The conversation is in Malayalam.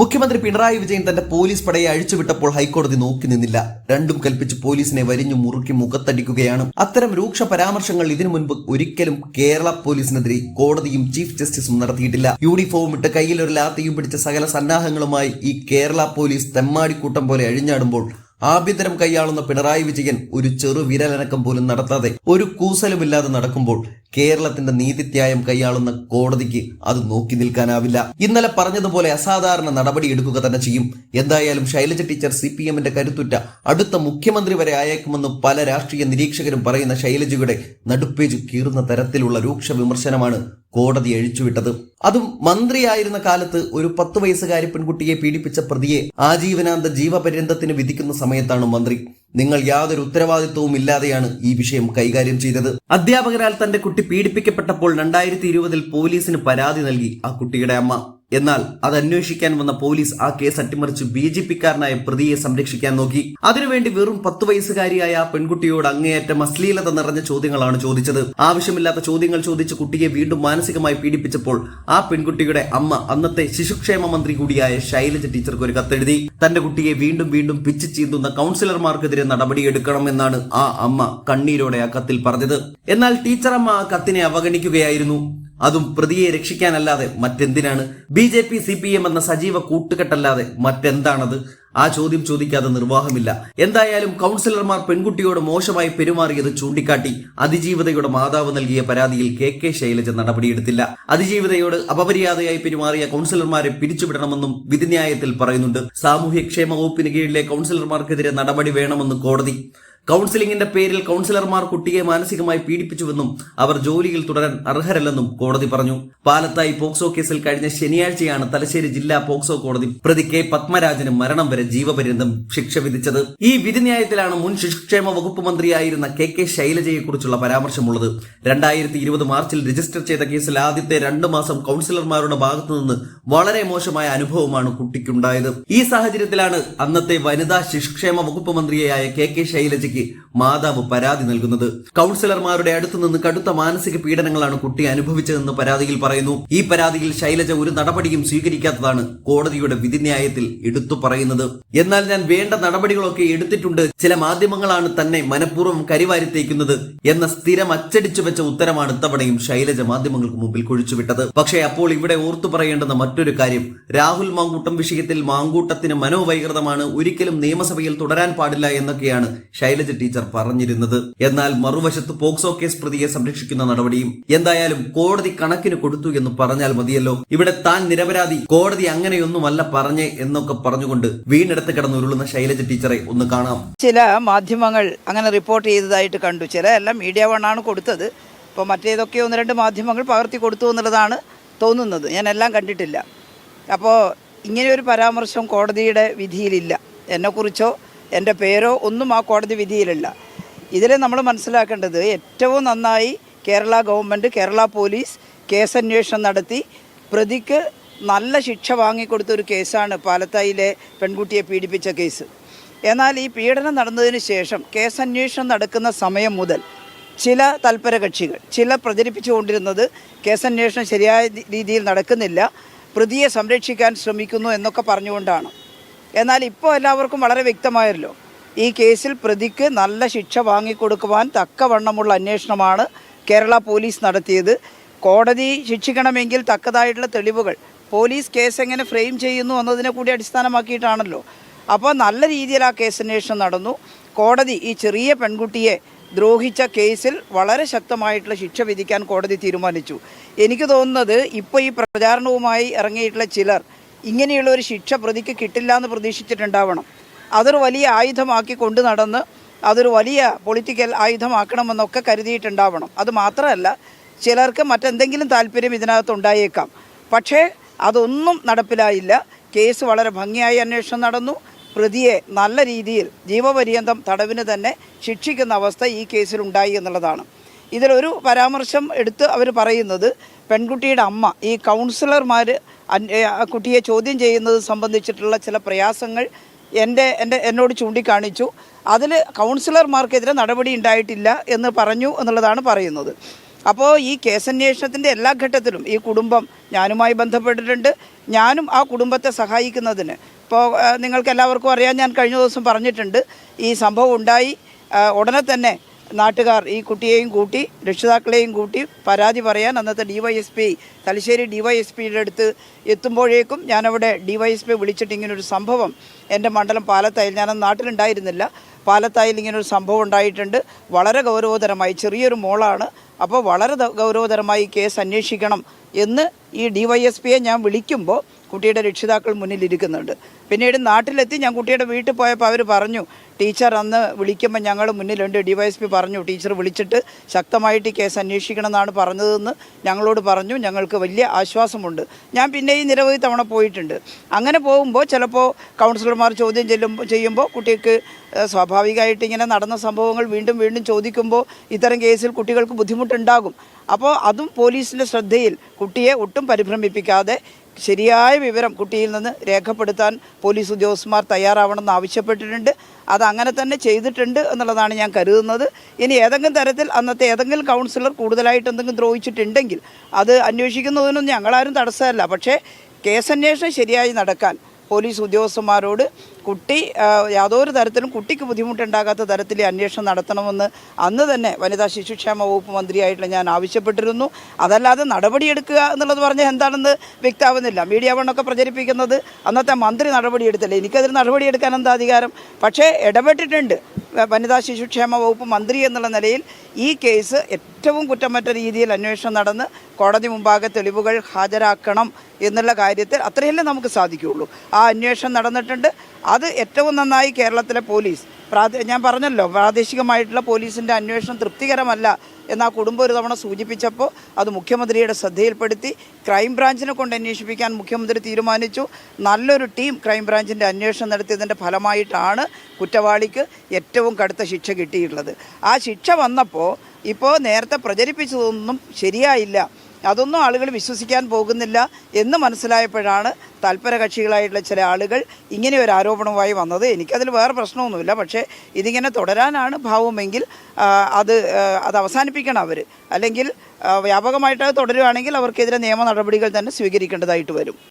മുഖ്യമന്ത്രി പിണറായി വിജയൻ തന്റെ പോലീസ് പടയെ അഴിച്ചുവിട്ടപ്പോൾ ഹൈക്കോടതി നോക്കി നിന്നില്ല. രണ്ടും കൽപ്പിച്ച് പോലീസിനെ വരിഞ്ഞു മുറുക്കി മുഖത്തടിക്കുകയാണ്. അത്തരം രൂക്ഷ പരാമർശങ്ങൾ ഇതിനു മുൻപ് ഒരിക്കലും കേരള പോലീസിനെതിരെ കോടതിയും ചീഫ് ജസ്റ്റിസും നടത്തിയിട്ടില്ല. യൂണിഫോം ഇട്ട് കയ്യിൽ ഒരു ലാത്തിയും പിടിച്ച സകല സന്നാഹങ്ങളുമായി ഈ കേരള പോലീസ് തെമ്മാടിക്കൂട്ടം പോലെ അഴിഞ്ഞാടുമ്പോൾ ആഭ്യന്തരം കൈയാളുന്ന പിണറായി വിജയൻ ഒരു ചെറു വിരലനക്കം പോലും നടത്താതെ ഒരു കൂസലുമില്ലാതെ നടക്കുമ്പോൾ കേരളത്തിന്റെ നീതിത്യായം കൈയാളുന്ന കോടതിക്ക് അത് നോക്കി നിൽക്കാനാവില്ല. ഇന്നലെ പറഞ്ഞതുപോലെ അസാധാരണ നടപടി എടുക്കുക തന്നെ ചെയ്യും. എന്തായാലും ശൈലജ ടീച്ചർ സി പി എമ്മിന്റെ കരുത്തുറ്റ അടുത്ത മുഖ്യമന്ത്രി വരെ ആയേക്കുമെന്ന് പല രാഷ്ട്രീയ നിരീക്ഷകരും പറയുന്ന ശൈലജയുടെ നടുപ്പേജ് കീറുന്ന തരത്തിലുള്ള രൂക്ഷ വിമർശനമാണ് കോടതി അഴിച്ചുവിട്ടത് അതും മന്ത്രിയായിരുന്ന കാലത്ത് ഒരു പത്ത് വയസ്സുകാരി പെൺകുട്ടിയെ പീഡിപ്പിച്ച പ്രതിയെ ആജീവനാന്ത ജീവപര്യന്തത്തിന് വിധിക്കുന്ന സമയത്താണ് മന്ത്രി. നിങ്ങൾ യാതൊരു ഉത്തരവാദിത്വവും ഇല്ലാതെയാണ് ഈ വിഷയം കൈകാര്യം ചെയ്തത്. അധ്യാപകരാൽ തന്റെ കുട്ടി പീഡിപ്പിക്കപ്പെട്ടപ്പോൾ രണ്ടായിരത്തി ഇരുപതിൽ പോലീസിന് പരാതി നൽകി ആ കുട്ടിയുടെ അമ്മ. എന്നാൽ അത് അന്വേഷിക്കാൻ വന്ന പോലീസ് ആ കേസ് അട്ടിമറിച്ച് ബി ജെ പിക്കാരനായ പ്രതിയെ സംരക്ഷിക്കാൻ നോക്കി. അതിനുവേണ്ടി വെറും പത്ത് വയസ്സുകാരിയായ ആ പെൺകുട്ടിയോട് അങ്ങേയറ്റം അശ്ലീലത നിറഞ്ഞ ചോദ്യങ്ങളാണ് ചോദിച്ചത്. ആവശ്യമില്ലാത്ത ചോദ്യങ്ങൾ ചോദിച്ച് കുട്ടിയെ വീണ്ടും മാനസികമായി പീഡിപ്പിച്ചപ്പോൾ ആ പെൺകുട്ടിയുടെ അമ്മ അന്നത്തെ ശിശുക്ഷേമ മന്ത്രി കൂടിയായ ശൈലജ ടീച്ചർക്ക് ഒരു കത്തെഴുതി. തന്റെ കുട്ടിയെ വീണ്ടും വീണ്ടും പിച്ച് ചീന്തുന്ന കൗൺസിലർമാർക്കെതിരെ നടപടിയെടുക്കണമെന്നാണ് ആ അമ്മ കണ്ണീരോടെ ആ കത്തിൽ പറഞ്ഞത്. എന്നാൽ ടീച്ചറമ്മ ആ കത്തിനെ അവഗണിക്കുകയായിരുന്നു. അതും പ്രതിയെ രക്ഷിക്കാനല്ലാതെ മറ്റെന്തിനാണ്? B J P C P M എന്ന സജീവ കൂട്ടുകെട്ടല്ലാതെ മറ്റെന്താണത്? ആ ചോദ്യം ചോദിക്കാതെ നിർവാഹമില്ല. എന്തായാലും കൗൺസിലർമാർ പെൺകുട്ടിയോട് മോശമായി പെരുമാറിയത് ചൂണ്ടിക്കാട്ടി അതിജീവിതയുടെ മാതാവ് നൽകിയ പരാതിയിൽ കെ കെ ശൈലജ നടപടിയെടുത്തില്ല. അതിജീവിതയോട് അപമര്യാദയായി പെരുമാറിയ കൗൺസിലർമാരെ പിരിച്ചുവിടണമെന്നും വിധിന്യായത്തിൽ പറയുന്നുണ്ട്. സാമൂഹ്യക്ഷേമ വകുപ്പിന് കീഴിലെ കൗൺസിലർമാർക്കെതിരെ നടപടി വേണമെന്ന് കോടതി. കൗൺസിലിംഗിന്റെ പേരിൽ കൗൺസിലർമാർ കുട്ടിയെ മാനസികമായി പീഡിപ്പിച്ചുവെന്നും അവർ ജോലിയിൽ തുടരാൻ അർഹരല്ലെന്നും കോടതി പറഞ്ഞു. പാലത്തായി പോക്സോ കേസിൽ കഴിഞ്ഞ ശനിയാഴ്ചയാണ് തലശ്ശേരി ജില്ലാ പോക്സോ കോടതി പ്രതി കെ പത്മരാജന് മരണം വരെ ജീവപര്യന്തം ശിക്ഷ വിധിച്ചത്. ഈ വിധിന്യായത്തിലാണ് മുൻ ശിശുക്ഷേമ വകുപ്പ് മന്ത്രിയായിരുന്ന കെ കെ ശൈലജയെക്കുറിച്ചുള്ള പരാമർശമുള്ളത്. രണ്ടായിരത്തി ഇരുപത് മാർച്ചിൽ രജിസ്റ്റർ ചെയ്ത കേസിൽ ആദ്യത്തെ രണ്ടു മാസം കൗൺസിലർമാരുടെ ഭാഗത്തുനിന്ന് വളരെ മോശമായ അനുഭവമാണ് കുട്ടിക്കുണ്ടായത്. ഈ സാഹചര്യത്തിലാണ് അന്നത്തെ വനിതാ ശിശുക്ഷേമ വകുപ്പ് മന്ത്രിയായ കെ കെ ശൈലജയ്ക്ക് que മാതാവ് പരാതി നൽകുന്നത്. കൗൺസിലർമാരുടെ അടുത്തു നിന്ന് കടുത്ത മാനസിക പീഡനങ്ങളാണ് കുട്ടി അനുഭവിച്ചതെന്ന് പരാതിയിൽ പറയുന്നു. ഈ പരാതിയിൽ ശൈലജ ഒരു നടപടിയും സ്വീകരിക്കാത്തതാണ് കോടതിയുടെ വിധിന്യായത്തിൽ എടുത്തു പറയുന്നത്. എന്നാൽ ഞാൻ വേണ്ട നടപടികളൊക്കെ എടുത്തിട്ടുണ്ട്. ചില മാധ്യമങ്ങളാണ് തന്നെ മനഃപൂർവം കരിവാരിത്തേക്കുന്നത് എന്ന സ്ഥിരം അച്ചടിച്ചു വെച്ച ഉത്തരമാണ് ഇത്തവണയും ശൈലജ മാധ്യമങ്ങൾക്ക് മുമ്പിൽ കുഴിച്ചുവിട്ടത്. പക്ഷേ അപ്പോൾ ഇവിടെ ഓർത്തു പറയേണ്ടുന്ന മറ്റൊരു കാര്യം. രാഹുൽ മാങ്കൂട്ടം വിഷയത്തിൽ മാങ്കൂട്ടത്തിന് മനോവൈകൃതമാണ്. ഒരിക്കലും നിയമസഭയിൽ തുടരാൻ പാടില്ല എന്നൊക്കെയാണ് ശൈലജ ടീച്ചർ പറഞ്ഞിരുന്നത്. എന്നാൽ മറുവശത്ത് പോക്സോ കേസ് പ്രതിയെ സംരക്ഷിക്കുന്ന നടപടിയും എന്തായാലും കോടതി കണക്കിന് കൊടുത്തു എന്ന് പറഞ്ഞാൽ മതിയല്ലോ. ഇവിടെ താൻ നിരപരാധി കോടതി അങ്ങനെയൊന്നുമല്ല പറഞ്ഞേ എന്നൊക്കെ പറഞ്ഞുകൊണ്ട് വീണ്ടെടുത്ത് കിടന്നുരുളുന്ന ശൈലജ ടീച്ചറെ ഒന്ന് കാണാം. ചില മാധ്യമങ്ങൾ അങ്ങനെ റിപ്പോർട്ട് ചെയ്തതായിട്ട് കണ്ടു. ചില എല്ലാം മീഡിയ വണ്ണാണ് കൊടുത്തത്. ഇപ്പോൾ മറ്റേതൊക്കെ ഒന്ന് രണ്ട് മാധ്യമങ്ങൾ പകർത്തി കൊടുത്തു എന്നുള്ളതാണ് തോന്നുന്നത്. ഞാൻ എല്ലാം കണ്ടിട്ടില്ല. അപ്പോൾ ഇങ്ങനെയൊരു പരാമർശം കോടതിയുടെ വിധിയിലില്ല. എന്നെക്കുറിച്ചോ എന്റെ പേരോ ഒന്നും ആ കോടതി വിധിയിലില്ല. ഇതിൽ നമ്മൾ മനസ്സിലാക്കേണ്ടത് ഏറ്റവും നന്നായി കേരള ഗവൺമെന്റ് കേരള പോലീസ് കേസന്വേഷണം നടത്തി പ്രതിക്ക് നല്ല ശിക്ഷ വാങ്ങിക്കൊടുത്ത ഒരു കേസാണ് പാലത്തായിലെ പെൺകുട്ടിയെ പീഡിപ്പിച്ച കേസ്. എന്നാൽ ഈ പീഡനം നടന്നതിന് ശേഷം കേസന്വേഷണം നടക്കുന്ന സമയം മുതൽ ചില തൽപര കക്ഷികൾ ചില പ്രചരിപ്പിച്ചുകൊണ്ടിരുന്നത് കേസന്വേഷണം ശരിയായ രീതിയിൽ നടക്കുന്നില്ല. പ്രതിയെ സംരക്ഷിക്കാൻ ശ്രമിക്കുന്നു എന്നൊക്കെ പറഞ്ഞുകൊണ്ടാണ്. എന്നാൽ ഇപ്പോൾ എല്ലാവർക്കും വളരെ വ്യക്തമായല്ലോ ഈ കേസിൽ പ്രതിക്ക് നല്ല ശിക്ഷ വാങ്ങിക്കൊടുക്കുവാൻ തക്കവണ്ണമുള്ള അന്വേഷണമാണ് കേരള പോലീസ് നടത്തിയത്. കോടതി ശിക്ഷിക്കണമെങ്കിൽ തക്കതായിട്ടുള്ള തെളിവുകൾ. പോലീസ് കേസ് എങ്ങനെ ഫ്രെയിം ചെയ്യുന്നു എന്നതിനെ കൂടി അടിസ്ഥാനമാക്കിയിട്ടാണല്ലോ. അപ്പോൾ നല്ല രീതിയിൽ ആ കേസ് അന്വേഷണം നടന്നു. കോടതി ഈ ചെറിയ പെൺകുട്ടിയെ ദ്രോഹിച്ച കേസിൽ വളരെ ശക്തമായിട്ടുള്ള ശിക്ഷ വിധിക്കാൻ കോടതി തീരുമാനിച്ചു. എനിക്ക് തോന്നുന്നത് ഇപ്പോൾ ഈ പ്രചാരണവുമായി ഇറങ്ങിയിട്ടുള്ള ചിലർ ഇങ്ങനെയുള്ള ഒരു ശിക്ഷ പ്രതിക്ക് കിട്ടില്ല എന്ന് പ്രതീക്ഷിച്ചിട്ടുണ്ടാവണം. അതൊരു വലിയ ആയുധമാക്കി കൊണ്ടു നടന്ന് അതൊരു വലിയ പൊളിറ്റിക്കൽ ആയുധമാക്കണമെന്നൊക്കെ കരുതിയിട്ടുണ്ടാവണം. അത് മാത്രമല്ല ചിലർക്ക് മറ്റെന്തെങ്കിലും താല്പര്യം ഇതിനകത്ത് ഉണ്ടായേക്കാം. പക്ഷേ അതൊന്നും നടപ്പിലായില്ല. കേസ് വളരെ ഭംഗിയായി അന്വേഷണം നടന്നു. പ്രതിയെ നല്ല രീതിയിൽ ജീവപര്യന്തം തടവിന് തന്നെ ശിക്ഷിക്കുന്ന അവസ്ഥ ഈ കേസിലുണ്ടായി എന്നുള്ളതാണ്. ഇതിലൊരു പരാമർശം എടുത്ത് അവർ പറയുന്നത് പെൺകുട്ടിയുടെ അമ്മ ഈ കൗൺസിലർമാർ കുട്ടിയെ ചോദ്യം ചെയ്യുന്നത് സംബന്ധിച്ചിട്ടുള്ള ചില പ്രയാസങ്ങൾ എന്റെ എന്റെ എന്നോട് ചൂണ്ടിക്കാണിച്ചു. അതിൽ കൗൺസിലർമാർക്കെതിരെ നടപടി ഉണ്ടായിട്ടില്ല എന്ന് പറഞ്ഞു എന്നുള്ളതാണ് പറയുന്നത്. അപ്പോൾ ഈ കേസന്വേഷണത്തിന്റെ എല്ലാ ഘട്ടത്തിലും ഈ കുടുംബം ഞാനുമായി ബന്ധപ്പെട്ടിട്ടുണ്ട്. ഞാനും ആ കുടുംബത്തെ സഹായിക്കുന്നതിന്. ഇപ്പോൾ നിങ്ങൾക്ക് എല്ലാവർക്കും അറിയാൻ ഞാൻ കഴിഞ്ഞ ദിവസം പറഞ്ഞിട്ടുണ്ട്. ഈ സംഭവം ഉണ്ടായി. ഉടനെ തന്നെ നാട്ടുകാർ ഈ കുട്ടിയെയും കൂട്ടി രക്ഷിതാക്കളെയും കൂട്ടി പരാതി പറയാൻ അന്നത്തെ D Y S P Thalassery D Y S പിയുടെ അടുത്ത് എത്തുമ്പോഴേക്കും ഞാനവിടെ ഡി വൈ എസ് പി വിളിച്ചിട്ട് ഇങ്ങനൊരു സംഭവം എന്റെ മണ്ഡലം പാലത്തായിൽ ഞാനന്ന് നാട്ടിലുണ്ടായിരുന്നില്ല. പാലത്തായിൽ ഇങ്ങനൊരു സംഭവം ഉണ്ടായിട്ടുണ്ട്. വളരെ ഗൗരവതരമായി ചെറിയൊരു മോളാണ്. അപ്പോൾ വളരെ ഗൗരവതരമായി കേസ് അന്വേഷിക്കണം എന്ന് ഈ ഡിവൈഎസ്പിയെ ഞാൻ വിളിക്കുമ്പോൾ കുട്ടിയുടെ രക്ഷിതാക്കൾ മുന്നിലിരിക്കുന്നുണ്ട് പിന്നീട് നാട്ടിലെത്തി ഞാൻ കുട്ടിയുടെ വീട്ടിൽ പോയപ്പോൾ അവർ പറഞ്ഞു ടീച്ചർ അന്ന് വിളിക്കുമ്പോൾ ഞങ്ങൾ മുന്നിലുണ്ട്. ഡി വൈ എസ് പി പറഞ്ഞു ടീച്ചർ വിളിച്ചിട്ട് ശക്തമായിട്ട് കേസ് അന്വേഷിക്കണം എന്നാണ് പറഞ്ഞതെന്ന് ഞങ്ങളോട് പറഞ്ഞു. ഞങ്ങൾക്ക് വലിയ ആശ്വാസമുണ്ട്. ഞാൻ പിന്നെയും നിരവധി തവണ പോയിട്ടുണ്ട്. അങ്ങനെ പോകുമ്പോൾ ചിലപ്പോൾ കൗൺസിലർമാർ ചോദ്യം ചെല്ലുമ്പോൾ ചെയ്യുമ്പോൾ കുട്ടിക്ക് സ്വാഭാവികമായിട്ട് ഇങ്ങനെ നടന്ന സംഭവങ്ങൾ വീണ്ടും വീണ്ടും ചോദിക്കുമ്പോൾ ഇത്തരം കേസിൽ കുട്ടികൾക്ക് ബുദ്ധിമുട്ടുണ്ടാകും. അപ്പോൾ അതും പോലീസിന്റെ ശ്രദ്ധയിൽ കുട്ടിയെ ഒട്ടും പരിഭ്രമിപ്പിക്കാതെ ശരിയായ വിവരം കുട്ടിയിൽ നിന്ന് രേഖപ്പെടുത്താൻ പോലീസ് ഉദ്യോഗസ്ഥന്മാർ തയ്യാറാവണമെന്ന് ആവശ്യപ്പെട്ടിട്ടുണ്ട്. അത് അങ്ങനെ തന്നെ ചെയ്തിട്ടുണ്ട് എന്നുള്ളതാണ് ഞാൻ കരുതുന്നത്. ഇനി ഏതെങ്കിലും തരത്തിൽ അന്നത്തെ ഏതെങ്കിലും കൗൺസിലർ കൂടുതലായിട്ട് എന്തെങ്കിലും ദ്രോഹിച്ചിട്ടുണ്ടെങ്കിൽ അത് അന്വേഷിക്കുന്നതിനൊന്നും ഞങ്ങളാരും തടസ്സമല്ല. പക്ഷേ കേസന്വേഷണം ശരിയായി നടക്കാൻ പോലീസ് ഉദ്യോഗസ്ഥന്മാരോട് കുട്ടി യാതൊരു തരത്തിലും കുട്ടിക്ക് ബുദ്ധിമുട്ടുണ്ടാകാത്ത തരത്തിൽ അന്വേഷണം നടത്തണമെന്ന് അന്ന് തന്നെ വനിതാ ശിശുക്ഷേമ വകുപ്പ് മന്ത്രിയായിട്ടുള്ള ഞാൻ ആവശ്യപ്പെട്ടിരുന്നു. അതല്ലാതെ നടപടിയെടുക്കുക എന്നുള്ളത് പറഞ്ഞാൽ എന്താണെന്ന് വ്യക്തമാവുന്നില്ല മീഡിയ വണ്ണൊക്കെ പ്രചരിപ്പിക്കുന്നത് അന്നത്തെ മന്ത്രി നടപടിയെടുത്തില്ല. എനിക്കതിന് നടപടിയെടുക്കാൻ എന്താ അധികാരം? പക്ഷേ ഇടപെട്ടിട്ടുണ്ട്. വനിതാ ശിശുക്ഷേമ വകുപ്പ് മന്ത്രി എന്നുള്ള നിലയിൽ ഈ കേസ് ഏറ്റവും കുറ്റമറ്റ രീതിയിൽ അന്വേഷണം നടന്ന് കോടതി മുമ്പാകെ തെളിവുകൾ ഹാജരാക്കണം എന്നുള്ള കാര്യത്തിൽ അത്രയല്ലേ നമുക്ക് സാധിക്കുകയുള്ളൂ. ആ അന്വേഷണം നടന്നിട്ടുണ്ട്. അത് ഏറ്റവും നന്നായി കേരളത്തിലെ പോലീസ് പ്രാദേ ഞാൻ പറഞ്ഞല്ലോ പ്രാദേശികമായിട്ടുള്ള പോലീസിന്റെ അന്വേഷണം തൃപ്തികരമല്ല എന്ന് ആ കുടുംബം ഒരു തവണ സൂചിപ്പിച്ചപ്പോൾ അത് മുഖ്യമന്ത്രിയുടെ ശ്രദ്ധയിൽപ്പെടുത്തി. ക്രൈംബ്രാഞ്ചിനെ കൊണ്ട് അന്വേഷിപ്പിക്കാൻ മുഖ്യമന്ത്രി തീരുമാനിച്ചു. നല്ലൊരു ടീം ക്രൈംബ്രാഞ്ചിന്റെ അന്വേഷണം നടത്തിയതിന്റെ ഫലമായിട്ടാണ് കുറ്റവാളിക്ക് ഏറ്റവും കടുത്ത ശിക്ഷ കിട്ടിയിട്ടുള്ളത്. ആ ശിക്ഷ വന്നപ്പോൾ ഇപ്പോൾ നേരത്തെ പ്രചരിപ്പിച്ചതൊന്നും ശരിയായില്ല. അതൊന്നും ആളുകൾ വിശ്വസിക്കാൻ പോകുന്നില്ല എന്ന് മനസ്സിലായപ്പോഴാണ് തൽപര കക്ഷികളായിട്ടുള്ള ചില ആളുകൾ ഇങ്ങനെ ഒരു ആരോപണവുമായി വന്നത്. എനിക്കതിൽ വേറെ പ്രശ്നമൊന്നുമില്ല. പക്ഷേ ഇതിങ്ങനെ തുടരാനാണ് ഭാവമെങ്കിൽ അത് അത് അവസാനിപ്പിക്കണം അവർ അല്ലെങ്കിൽ വ്യാപകമായിട്ട് അത് തുടരുകയാണെങ്കിൽ അവർക്കെതിരെ നിയമ നടപടികൾ തന്നെ സ്വീകരിക്കേണ്ടതായിട്ട് വരും.